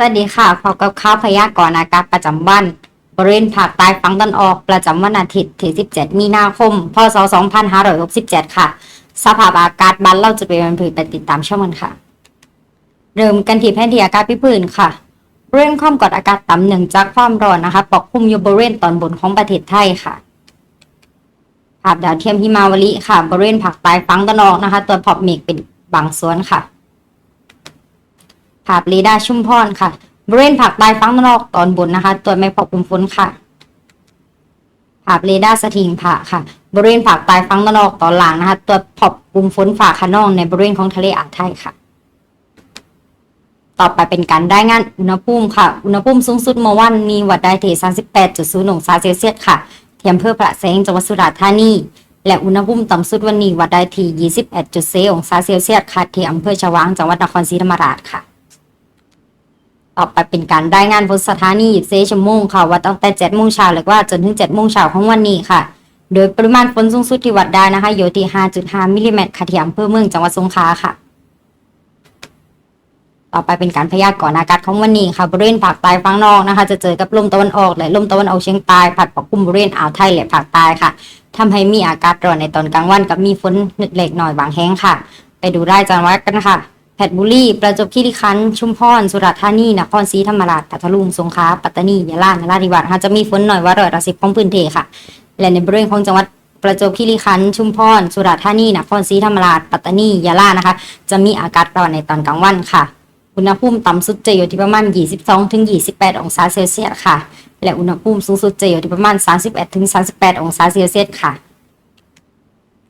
สวัสดีค่ะพบกับข่าวพยากรณ์อากาศประจำวัน บริเวณภาคใต้ฝั่งตะวันออกประจำวันอาทิตย์ที่ 17 มีนาคม พศ 2567 ค่ะ สภาพอากาศบ้านเราจะเป็นวันพืชไปติดตามช่วงกันค่ะ เริ่มกันที่แผนที่อากาศพิพื้นค่ะบริเวณความกดอากาศต่ำหนึ่งจากความร้อนนะคะปกคลุมอยู่บริเวณตอนบนของประเทศไทยค่ะภาพดาวเทียมหิมาวลีค่ะ บริเวณภาคใต้ฝั่งตะวันออกนะคะ ตัวพอบเมฆเป็นบางส่วนค่ะ ภาพเรดาร์ชุมพรค่ะบริเวณภาคใต้ฝั่งตะวันออกตอนบนนะคะ ตัวไม่พบกลุ่มฝนค่ะภาพเรดาร์สถิงผาค่ะ บริเวณภาคใต้ฝั่งตะวันออกตอนล่างนะคะ ตัวพบกลุ่มฝนฝ่าขนองในบริเวณของทะเลอ่าวไทยค่ะ ต่อไปเป็นการรายงานอุณหภูมิค่ะ อุณหภูมิสูงสุดเมื่อวานนี้วัดได้ที่38.0องศาเซลเซียสค่ะเทียมเพื่อประแสงจังหวัดสุราษฎร์ธานีและอุณหภูมิต่ำสุดวันนี้วัดได้ที่ 21.4 องศาเซลเซียสค่ะที่อำเภอชวางจังหวัดนครศรีธรรมราชค่ะ ต่อไปเป็นการรายงานฝนสถานี24ชั่วโมงค่ะวัดตั้งแต่7โมงเช้าเลยว่าจนถึง7โมงเช้าของวันนี้ค่ะ โดยปริมาณฝนสูงสุดที่วัดได้นะคะอยู่ที่ 5.5 มิลลิเมตรค่ะที่อำเภอเมืองจังหวัดสงขลาค่ะ ต่อไปเป็นการพยากรณ์อากาศของวันนี้ค่ะบริเวณภาคใต้ฝั่งนอกนะคะ จะเจอกับลมตะวันออกและลมตะวันออกเฉียงใต้พัดปกคลุมบริเวณอ่าวไทยและภาคใต้ค่ะทำให้มีอากาศร้อนในตอนกลางวันกับมีฝนเล็กๆหน่อยบางแห่งค่ะ ไปดูรายจังหวัดกันนะคะ เพชรบุรี ประจวบคีรีขันธ์ ชุมพร สุราษฎร์ธานี นครศรีธรรมราช พัทลุง สงขลา ปัตตานี ยะลา นราธิวาสค่ะจะมีฝนหน่อยว่าร้อยละสิบของพื้นที่ค่ะ และในบริเวณของจังหวัดประจวบคีรีขันธ์ ชุมพร สุราษฎร์ธานี นครศรีธรรมราช ปัตตานี ยะลา นะคะ จะมีอากาศร้อนในตอนกลางวันค่ะ อุณหภูมิต่ำสุดจะอยู่ที่ประมาณ 22-28 องศาเซลเซียสค่ะ และอุณหภูมิสูงสุดจะอยู่ที่ประมาณ 31-38 องศาเซลเซียสค่ะ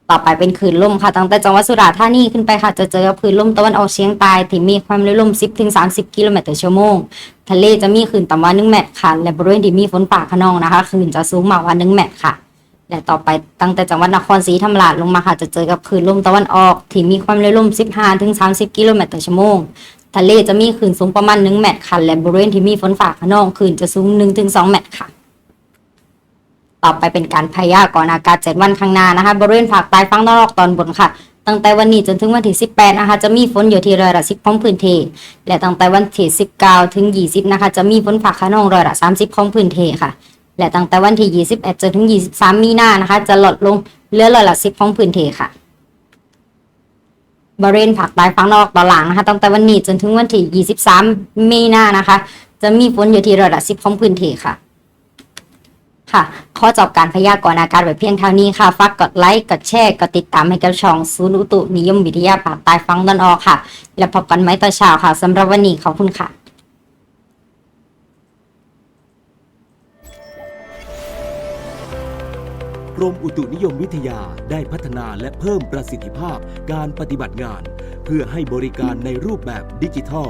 ต่อไปเป็นคลื่นลมค่ะ ตั้งแต่จังหวัดสุราษฎร์ธานีขึ้นไปค่ะ จะเจอกับคลื่นลมตะวันออกเฉียงใต้ที่มีความเร็วลม 10ถึง30 กิโลเมตรต่อชั่วโมง ทะเลจะมีคลื่นต่ำกว่า1เมตรค่ะ และบริเวณที่มีฝนป่าขนองนะคะคลื่นจะสูงมากกว่า1เมตรค่ะ และต่อไปตั้งแต่จังหวัดนครศรีธรรมราชลงมาค่ะ จะเจอกับคลื่นลมตะวันออกที่มีความเร็วลม 15ถึง30 กิโลเมตรต่อชั่วโมง ทะเลจะมีคลื่นสูงประมาณ1เมตรค่ะ และบริเวณที่มีฝนฝ่าขนองคลื่นจะสูง1-2เมตรค่ะ ต่อไปเป็นการพยากรณ์อากาศ 7 วันข้างหน้านะคะบริเวณภาคใต้ฝั่งตะวันออกตอนบนค่ะ ตั้งแต่วันนี้จนถึงวันที่ 18 นะคะ จะมีฝนอยู่ที่ร้อยละ10ของพื้นที่และตั้งแต่วันที่ 19 ถึง 20 นะคะ จะมีฝนฝ่าขนองร้อยละ 30 ของพื้นที่ค่ะ และตั้งแต่วันที่ 21 จนถึง 23 มีนานะคะ จะลดลงเหลือร้อยละ 10 ของพื้นที่ค่ะบริเวณภาคใต้ฝั่งนอกตอนหลังนะคะตั้งแต่วันนี้จนถึงวันที่ 23 มีนานะคะ จะมีฝนอยู่ที่ร้อยละ10 ของพื้นที่ค่ะ ค่ะขอจบการพยากรณ์อากาศไว้เพียงเท่านี้ค่ะ ฝากกดไลค์ กดแชร์ กดติดตามให้กับช่องศูนย์อุตุนิยมวิทยาภาคใต้ฝั่งตะวันออกค่ะ แล้วพบกันไหมต่อเช้าค่ะสำหรับวันนี้ขอบคุณค่ะกรมอุตุนิยมวิทยาได้พัฒนาและเพิ่มประสิทธิภาพการปฏิบัติงาน เพื่อให้บริการในรูปแบบดิจิทัล